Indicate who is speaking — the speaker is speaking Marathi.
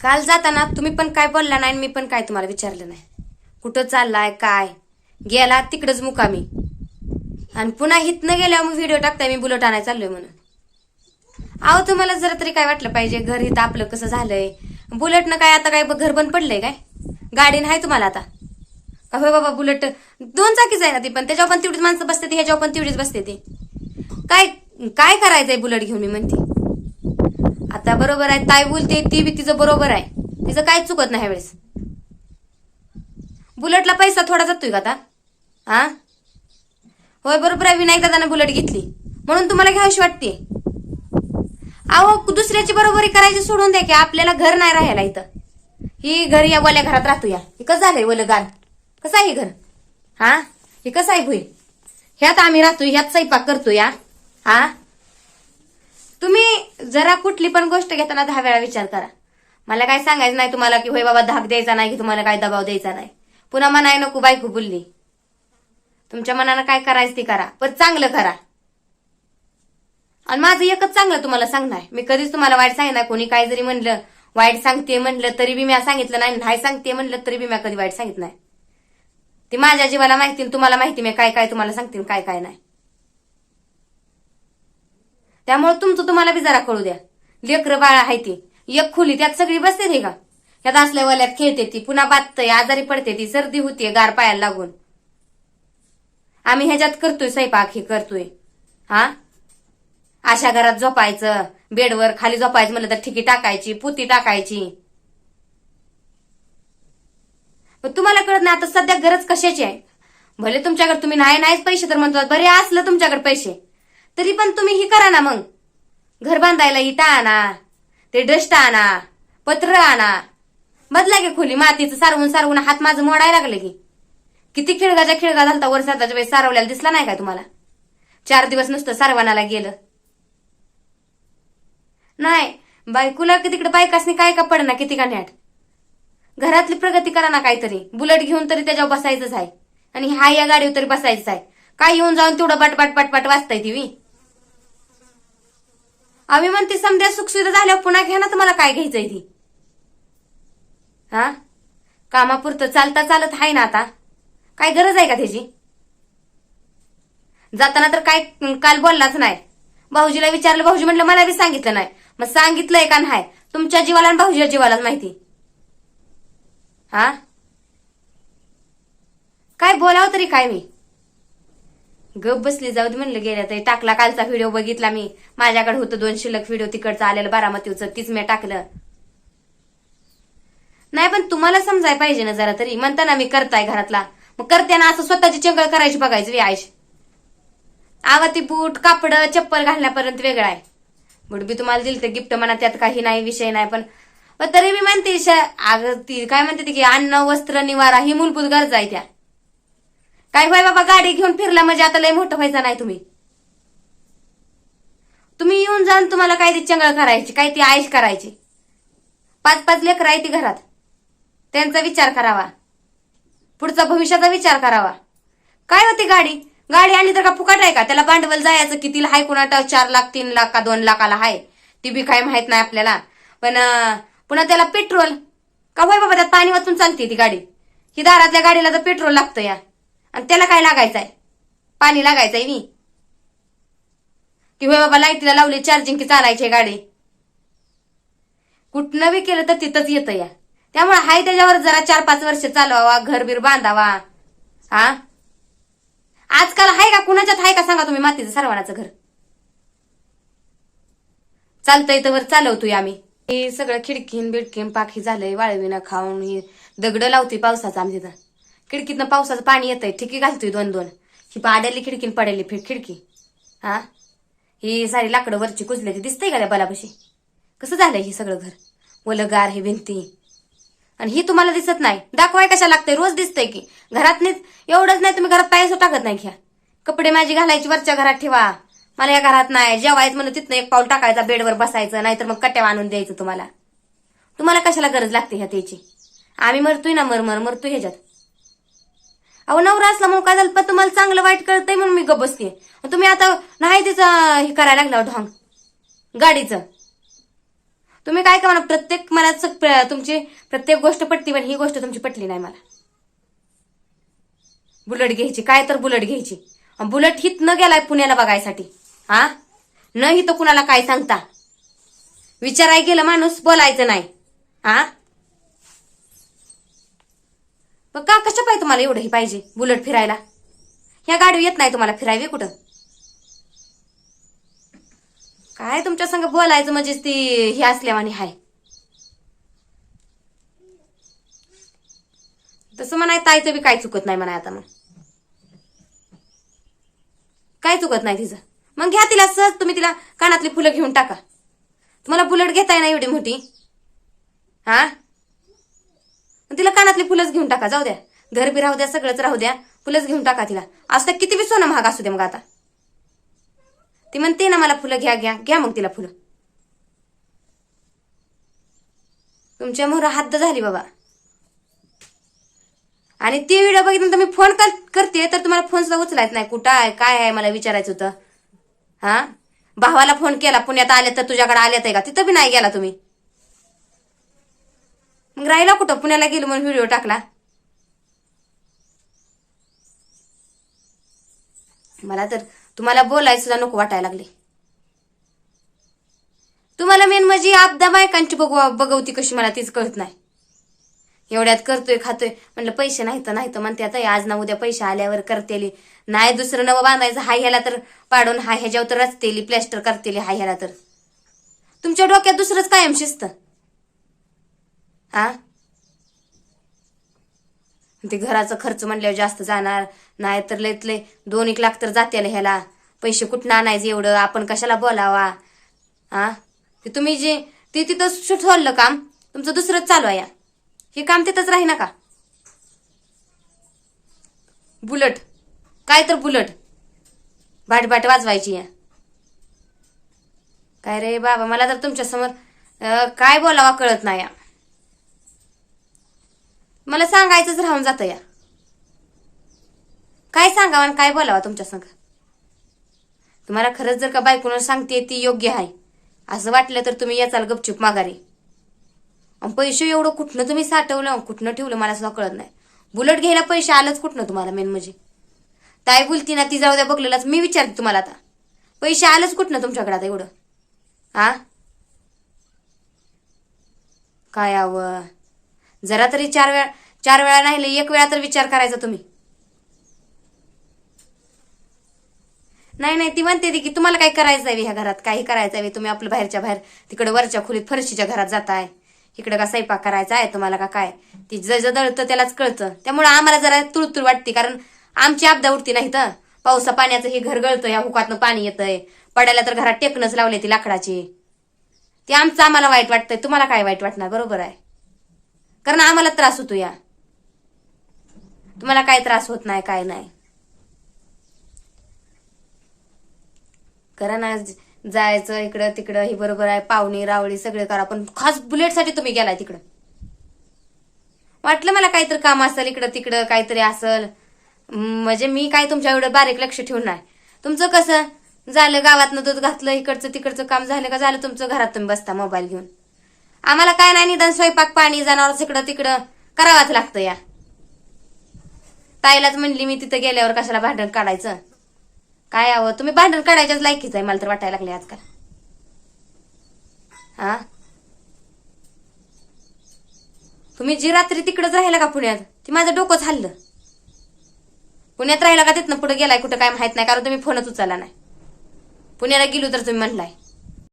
Speaker 1: काल जाताना तुम्ही पण काय बोलला नाही मी पण काय तुम्हाला विचारलं नाही. कुठं चाललाय काय? गेला तिकडच मुकामी. आणि पुन्हा हितनं गेल्यावर मग व्हिडिओ टाकताय मी बुलेट आणायला चाललोय म्हणून. अहो तुम्हाला जरा तरी काय वाटलं पाहिजे? घर इथं आपलं कसं झालंय? बुलेटनं काय आता काय घर बंद पडलंय काय? गाडी नाही तुम्हाला आता? का होय बाबा बुलेट दोन चाकीच आहे ना ती पण. त्याच्यावर पण तेवढीच माणसं बसते ती ह्याच्यावर पण तेवढीच बसते ती. काय काय करायचंय बुलेट घेऊन मी म्हणते? आता बरोबर आहे ताई बोलते ती बी तिचं बरोबर आहे. तिचं काहीच चुकत नाही ह्यावेळेस. बुलेटला पैसा थोडा जातोय का आता? हा? होय बरोबर आहे विनायक दादाने बुलेट घेतली. म्हणून तुम्हाला घ्यावीशी वाटते अहो दुसऱ्याची बरोबरी करायची सोडून द्या की आपल्याला घर नाही राहायला इथं. ही घर या वल्या घरात राहतो या. हे कसं झालंय वलं गाल कसं आहे घर? हा? हे कसं आहे भुई ह्यात आम्ही राहतो ह्यात स्वयंपाक करतो या हा? तुम्ही जरा कुठली पण गोष्ट घेताना दहा वेळा विचार करा. मला काय सांगायचं नाही तुम्हाला की होय बाबा धाक द्यायचा नाही की तुम्हाला काय दबाव द्यायचा नाही. पुन्हा मनाय नको बायको बोलली. तुमच्या मनानं काय करायचं ती करा पण चांगलं करा. आणि माझं एकच चांगलं तुम्हाला सांगणार. मी कधीच तुम्हाला वाईट सांगणार कोणी काय जरी म्हणलं वाईट सांगते म्हणलं तरी बी मी सांगितलं नाही. नाही सांगते म्हणलं तरी बी मी कधी वाईट सांगितलं नाही. ती माझ्या जीवाला माहिती तुम्हाला माहिती मी काय काय तुम्हाला सांगते काय काय नाही. त्यामुळे तुमचं तुम्हाला बी जरा कळू द्या. लेकरं बाळा आहे ती. एक खोली त्यात सगळी बसते ती का? त्यात असल्या वल्यात खेळते ती पुन्हा बातते आजारी पडते ती सर्दी होतीये गार पायाला लागून. आम्ही ह्याच्यात करतोय स्वयंपाक हे करतोय. हा? अशा घरात झोपायचं बेडवर खाली झोपायचं म्हणलं तर ठिकी टाकायची पुती टाकायची. तुम्हाला कळत नाही आता सध्या गरज कशाची आहे? भले तुमच्याकडे तुम्ही नाही नाहीच पैसे तर म्हणतो बरे असलं तुमच्याकडे पैसे. तरी पण तुम्ही ही करा ना मग. घर बांधायला इटा आणा ते डस्ट आणा पत्र आणा. बदला की खोली मातीचं सारवून सारवून हात माझं मोडायला लागले की. किती खिळगाच्या खिळगा झालता वर साताच्या वेळेस सारवल्याला दिसला नाही काय तुम्हाला? चार दिवस नुसतं सारवानाला गेलं. नाही बायकोला की तिकडे बायकासनी काय का पडना किती का नॅट घरातली प्रगती करा ना काहीतरी. बुलेट घेऊन तरी त्याच्यावर बसायचंच आहे. आणि हा या गाडीवर तरी बसायचं आहे. काय येऊन जाऊन तेवढं बटबाट बटबाट वाचताय ती आम्ही म्हणते समजा सुखसुविधा झाल्यावर पुन्हा घ्या ना तुम्हाला काय घ्यायचंय ती? हा? कामापुरतं चालता चालत आहे ना आता. काय गरज आहे का त्याची? जाताना तर काय काल बोललाच नाही. भाऊजीला विचारलं भाऊजी म्हटलं मला बी सांगितलं नाही. मग सांगितलंय का नाही? तुमच्या जीवाला आणि भाऊजीच्या जीवालाच माहिती. हा? काय बोलावं तरी काय मी? गप बसली जाऊ दे म्हणलं गेल्या तरी. टाकला कालचा व्हिडिओ बघितला मी. माझ्याकडे होतं दोन शिल्लक व्हिडिओ तिकडचं आलेलं बारामतीचं तीच मी टाकलं. नाही पण तुम्हाला समजाय पाहिजे ना जरा तरी. म्हणता ना मी करताय घरातला. मग करते ना असं स्वतःची चंगळ करायची बघायची आयुष आवाती बूट कापड चप्पल घालण्यापर्यंत वेगळा आहे. बूट बी तुम्हाला दिल तर गिफ्ट म्हणा त्यात काही नाही विषय नाही पण तरी मी म्हणते श- अगं ती काय म्हणते ती की अन्न वस्त्र निवारा ही मूलभूत गरज आहे त्या. काय होय बाबा गाडी घेऊन फिरला म्हणजे आता लय मोठं व्हायचं नाही तुम्ही. तुम्ही येऊन जाऊन तुम्हाला काय ती चंगळ करायची काय ती आयश करायची. पाच पाच लेकर आहे ती घरात. त्यांचा विचार करावा. पुढचा भविष्याचा विचार करावा. काय होती गाडी? गाडी आणली तर का फुकट आहे का? त्याला भांडवल जायचं कितीला हाय कुणाटा चार लाख तीन लाख का दोन लाखाला हाय? ती बी काय माहीत नाही आपल्याला. पण पुन्हा त्याला पेट्रोल का होय बाबा त्यात पाणी वाचून चालते ती गाडी? ही दारातल्या गाडीला तर पेट्रोल लागतं या. आणि त्याला काय लागायचंय? पाणी लागायचंय मी की होय बाबा लाईटीला लावली चार्जिंग की चालायची आहे गाडी. कुठनं बी केलं तर तिथंच येतं या. त्यामुळे हाय त्याच्यावर जरा चार पाच वर्ष चालवावा घरबीर बांधावा. हा? आजकाल हाय का? कुणाच्यात हाय का सांगा तुम्ही मातीचं सर्वांचं घर? चालतंय तर वर चालवतोय आम्ही. हे सगळं खिडकीन बिडकीन पाखी झालंय वाळवीनं खाऊन ही दगड लावते पावसाचं आम्ही तिथं खिडकीतनं पावसाचं पाणी येतंय ठिकी घालतोय दोन दोन ही पाड्याली खिडकीन पडेली फि- खिडकी. हा? ही सारी लाकडं वरची कुजले ती दिसतंय का त्या बलापाशी? कसं झालंय हे सगळं घर? वलगार हे भिंती. आणि ही तुम्हाला दिसत नाही. दाखवाय कशा लागतंय? रोज दिसतंय की. घरात नाही एवढंच नाही तुम्ही घरात पायसो टाकत नाही घ्या. कपडे माझी घालायची वरच्या घरात ठेवा. मला या घरात नाही. जेवायचं म्हणून तिथनं एक पाऊल टाकायचा बेडवर बसायचं नाहीतर मग कट्ट्या आणून द्यायचं तुम्हाला. तुम्हाला कशाला गरज लागते ह्या त्याची? आम्ही मरतोय ना मरमर मरतोय ह्याच्यात. अहो नवरा असला मग काय झालं? पण तुम्हाला चांगलं वाईट कळतंय म्हणून मी गप बसते. तुम्ही आता नाही तिचं हे करायला लागला ढोंग. गाडीचं. तुम्ही काय का म्हणा प्रत्येक मला प्र- तुमची प्रत्येक गोष्ट पटली पण ही गोष्ट तुमची पटली नाही मला. बुलेट घ्यायची काय तर बुलेट घ्यायची. बुलेट हित न गेलाय पुण्याला बघायसाठी. हा? न हित कुणाला काय सांगता? विचाराय गेलं माणूस बोलायचं नाही. हा? मग का कशा पाहिजे तुम्हाला एवढं ही पाहिजे बुलेट फिरायला? ह्या गाडी येत नाही तुम्हाला फिरायवे कुठं? काय तुमच्या संग बोलायचं म्हणजेच ती हे असल्यावानी हाय. तसं म्हणाय ताईचं बी काय चुकत नाही म्हणाय आता मग. काय चुकत नाही तिचं? मग घ्या तिला सहज तुम्ही तिला कानातली फुलं घेऊन टाका. तुम्हाला बुलेट घेताय ना एवढी मोठी? हा? तिला कानातली फुलंच घेऊन टाका जाऊ द्या. घर बी राहू द्या सगळंच राहू द्या. फुलंच घेऊन टाका तिला. आज तर किती बी सोनं महाग असू दे मग आता. ती म्हणते ना मला फुलं घ्या घ्या घ्या मग तिला फुलं. तुमच्या मोहर हद्द झाली बाबा. आणि ती व्हिडिओ बघितल्यानंतर मी फोन कर करते तर तुम्हाला फोन सुद्धा उचलायच नाही. कुठं आहे काय आहे मला विचारायचं होतं. हा? भावाला फोन केला पुण्यात आले तर तुझ्याकडे आल्यात आहे का? तिथं बी नाही गेला तुम्ही. मग राहिला कुठं? पुण्याला गेलो म्हणून व्हिडिओ टाकला. मला तर तुम्हाला बोलायला सुद्धा नको वाटायला लागले. तुम्हाला मेन म्हणजे आपदा बायकांची बघवा बघवती कशी मला तीच कळत नाही. एवढ्यात करतोय खातोय. म्हणलं पैसे नाही तर नाही तर म्हणते आता. आज ना उद्या पैसे आल्यावर करतेली. नाही दुसरं नवं बांधायचं हाय ह्याला तर पाडून हाय ह्याच्यावर तर रचतेली प्लॅस्टर करतेली हाय ह्याला तर. तुमच्या डोक्यात दुसरंच कायम शिस्त. हा ते घराचा खर्च म्हणल्यावर जास्त जाणार नाही तर लयतले दोन एक लाख तर जाते ह्याला. पैसे कुठं आणायचं एवढं? आपण कशाला बोलावा? हा ते तुम्ही जे ते तिथं सोडलं काम तुमचं दुसरंच चालू आहे या. हे काम तिथंच राही ना का? बुलट. काय तर बुलट. बाट बाट वाजवायची या. काय रे बाबा मला तर तुमच्यासमोर काय बोलावा कळत नाही या. मला सांगायचंच राहून जातं या. काय सांगावं आणि काय बोलावा तुमच्या संग? तुम्हाला खरंच जर का बायकोनं सांगते ती योग्य आहे. असं वाटलं तर तुम्ही याचाल गपचूप माघारी. पैसे एवढं कुठनं तुम्ही साठवलं कुठनं ठेवलं मला सुद्धा कळत नाही. बुलट घ्यायला पैसे आलंच कुठनं तुम्हाला मेन म्हणजे? ताई बोलती ना ती जाऊ द्या बघलेलाच मी विचारते तुम्हाला आता. पैसे आलंच कुठनं तुमच्याकडे आता एवढं? हा काय हवं जरा तरी चार वेळा चार वेळा नाही एक वेळा तर विचार करायचा तुम्ही. नाही नाही ती म्हणते ती की तुम्हाला काय करायचं आहे ह्या घरात? काही करायचं आहे तुम्ही आपलं बाहेरच्या बाहेर तिकडे वरच्या खोलीत फरशीच्या घरात जाताय. इकडे का स्वयंपाक करायचा आहे तुम्हाला का काय? ती ज दळतं त्यालाच कळतं. त्यामुळे आम्हाला जरा तुळतुळ वाटते कारण आमची आपदा उठती नाही तर. पावसा पाण्याचं हे घर गळतं ह्या हुकातनं पाणी येतंय. पडायला तर घरात टेकणंच लावले ती लाकडाची. ते आमचं आम्हाला वाईट वाटतंय तुम्हाला काय वाईट वाटणार? बरोबर आहे. कारण आम्हाला त्रास होतो या. तुम्हाला काय त्रास होत नाही काय नाही. करा ना जायचं इकडं तिकडं हे बरोबर आहे पाहुणी रावळी सगळे करा पण खास बुलेटसाठी तुम्ही गेलाय तिकडं. वाटलं मला काहीतरी काम असेल इकडं तिकडं काहीतरी असेल. म्हणजे मी काय तुमच्या एवढं बारीक लक्ष ठेवून नाही. तुमचं कसं? झालं गावातनं दूध घातलं इकडचं तिकडचं काम झालं का? झालं तुमचं घरात तुम्ही बसता मोबाईल घेऊन. आम्हाला काय नाही निदान स्वयंपाक पाणी जनावर इकडं तिकडं करावाच लागतं या. ताईलाच म्हणली मी तिथं गेल्यावर कशाला भांडण काढायचं? काय यावं तुम्ही भांडण काढायच्याच लायकीच आहे मला तर वाटायला लागले आजकाल. हा? तुम्ही जी रात्री तिकडंच राहिला का पुण्यात? ती माझं डोकंच हल्लं पुण्यात राहिला का तिथनं पुढे गेलाय कुठं काय माहीत नाही कारण तुम्ही फोनच उचलला नाही. पुण्याला गेलो तर तुम्ही म्हणलाय.